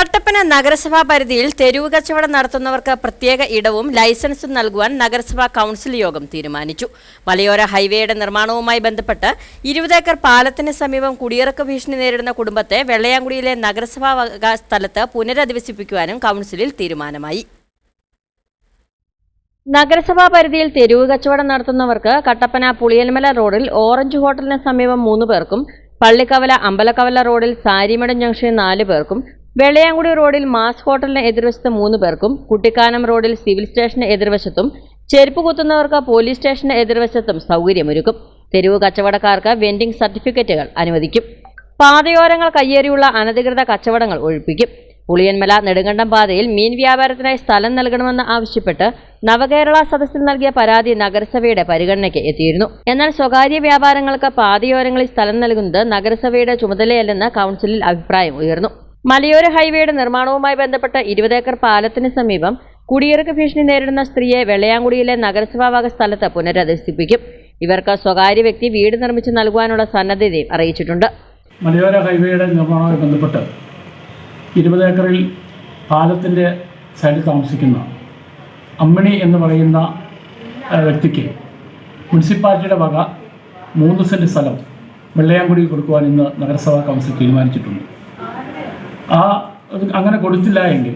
കട്ടപ്പന നഗരസഭാ പരിധിയിൽ തെരുവ് കച്ചവടം നടത്തുന്നവർക്ക് പ്രത്യേക ഇടവും ലൈസൻസും നൽകുവാൻ നഗരസഭാ കൗൺസിൽ യോഗം തീരുമാനിച്ചു. മലയോര ഹൈവേയുടെ നിർമ്മാണവുമായി ബന്ധപ്പെട്ട് ഇരുപത് ഏക്കർ പാലത്തിന് സമീപം കുടിയിറക്ക ഭീഷണി നേരിടുന്ന കുടുംബത്തെ വെള്ളയാങ്കുടിയിലെ നഗരസഭാ സ്ഥലത്ത് പുനരധിവസിപ്പിക്കുവാനും കൗൺസിലിൽ തീരുമാനമായി. നഗരസഭാ പരിധിയിൽ തെരുവ് കച്ചവടം നടത്തുന്നവർക്ക് കട്ടപ്പന പുളിയൽമല റോഡിൽ ഓറഞ്ച് ഹോട്ടലിന് സമീപം മൂന്ന് പേർക്കും പള്ളിക്കവല അമ്പലക്കവല റോഡിൽ സാരിമടം ജംഗ്ഷനിൽ നാല് പേർക്കും വെള്ളയാങ്കുടി റോഡിൽ മാസ് ഹോട്ടലിന് എതിർവശത്ത് മൂന്ന് പേർക്കും കുട്ടിക്കാനം റോഡിൽ സിവിൽ സ്റ്റേഷന് എതിർവശത്തും ചെരുപ്പ് കുത്തുന്നവർക്ക് പോലീസ് സ്റ്റേഷന് എതിർവശത്തും സൗകര്യമൊരുക്കും. തെരുവ് കച്ചവടക്കാർക്ക് വെൻഡിംഗ് സർട്ടിഫിക്കറ്റുകൾ അനുവദിക്കും. പാതയോരങ്ങൾ കയ്യേറിയുള്ള അനധികൃത കച്ചവടങ്ങൾ ഒഴിപ്പിക്കും. പുളിയന്മല നെടുങ്കണ്ടം പാതയിൽ മീൻ വ്യാപാരത്തിനായി സ്ഥലം നൽകണമെന്ന് ആവശ്യപ്പെട്ട് നവകേരള സദസ്സിൽ നൽകിയ പരാതി നഗരസഭയുടെ പരിഗണനയ്ക്ക് എത്തിയിരുന്നു. എന്നാൽ സ്വകാര്യ വ്യാപാരങ്ങൾക്ക് പാതയോരങ്ങളിൽ സ്ഥലം നൽകുന്നത് നഗരസഭയുടെ ചുമതലയല്ലെന്ന് കൗൺസിലിൽ അഭിപ്രായം ഉയർന്നു. മലയോര ഹൈവേയുടെ നിർമ്മാണവുമായി ബന്ധപ്പെട്ട ഇരുപത് ഏക്കർ പാലത്തിന് സമീപം കുടിയിറക്ക് ഭീഷണി നേരിടുന്ന സ്ത്രീയെ വെള്ളയാങ്കുടിയിലെ നഗരസഭാവക സ്ഥലത്ത് പുനരധിവസിപ്പിക്കും ഇവർക്ക് സ്വകാര്യ വ്യക്തി വീട് നിർമ്മിച്ചു നൽകുവാനുള്ള സന്നദ്ധതയും അറിയിച്ചിട്ടുണ്ട്. മലയോര ഹൈവേയുടെ നിർമ്മാണവുമായി ബന്ധപ്പെട്ട് ഇരുപത് ഏക്കറിൽ പാലത്തിന്റെ സൈഡിൽ താമസിക്കുന്ന അമ്മിണി എന്ന് പറയുന്ന വ്യക്തിക്ക് മുനിസിപ്പാലിറ്റിയുടെ വക മൂന്ന് സെന്റ് സ്ഥലം വെള്ളയാങ്കുടി കൊടുക്കുവാൻ ഇന്ന് നഗരസഭാ കൗൺസിൽ തീരുമാനിച്ചിട്ടുണ്ട്. ആ അങ്ങനെ കൊടുത്തില്ല എങ്കിൽ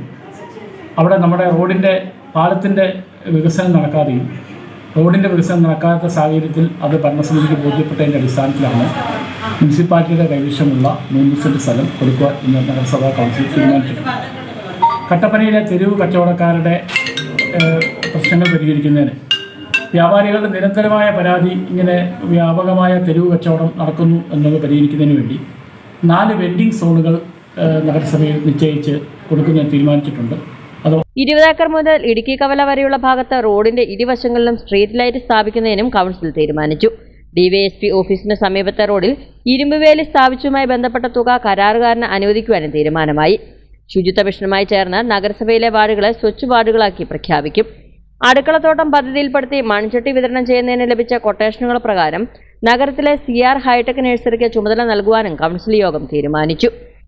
അവിടെ നമ്മുടെ റോഡിന്റെ പാലത്തിന്റെ വികസനം നടക്കാതെയും റോഡിന്റെ വികസനം നടക്കാത്ത സാഹചര്യത്തിൽ അത് ഭരണസമിതിക്ക് ബോധ്യപ്പെട്ടതിന്റെ അടിസ്ഥാനത്തിലാണ് മുനിസിപ്പാലിറ്റിയുടെ കൈവശമുള്ള മൂന്ന് സെന്റ് സ്ഥലം കൊടുക്കുക എന്ന് നഗരസഭാ കൗൺസിൽ തീരുമാനിച്ചിട്ടുണ്ട്. കട്ടപ്പനയിലെ തെരുവ് കച്ചവടക്കാരുടെ പ്രശ്നങ്ങൾ പരിഹരിക്കുന്നതിന് വ്യാപാരികളുടെ നിരന്തരമായ പരാതി ഇങ്ങനെ വ്യാപകമായ തെരുവ് കച്ചവടം നടക്കുന്നു എന്നത് പരിഹരിക്കുന്നതിന് വേണ്ടി നാല് വെൻഡിങ് സോണുകൾ നഗരസഭയിൽ നിശ്ചയിച്ച് കൊടുക്കുന്നതിന് തീരുമാനിച്ചിട്ടുണ്ട്. ഇരുപതേക്കർ മുതൽ ഇടുക്കി കവല വരെയുള്ള ഭാഗത്ത് റോഡിന്റെ ഇരുവശങ്ങളിലും സ്ട്രീറ്റ് ലൈറ്റ് സ്ഥാപിക്കുന്നതിനും കൗൺസിൽ തീരുമാനിച്ചു. ഡിവൈഎസ്പി ഓഫീസിന് സമീപത്തെ റോഡിൽ ഇരുമ്പുവേലി സ്ഥാപിച്ചതുമായി ബന്ധപ്പെട്ട തുക കരാറുകാരന് അനുവദിക്കുവാനും തീരുമാനമായി. ശുചിത്വ മിഷനുമായി ചേർന്ന് നഗരസഭയിലെ വാർഡുകളെ സ്വച്ഛ് വാർഡുകളാക്കി പ്രഖ്യാപിക്കും. അടുക്കളത്തോട്ടം പദ്ധതിയിൽപ്പെടുത്തി മൺചട്ടി വിതരണം ചെയ്യുന്നതിന് ലഭിച്ച കൊട്ടേഷനുകൾ പ്രകാരം നഗരത്തിലെ സി ആർ ഹൈടെക് നഴ്സറിക്ക് ചുമതല നൽകുവാനും കൗൺസിൽ യോഗം തീരുമാനിച്ചു.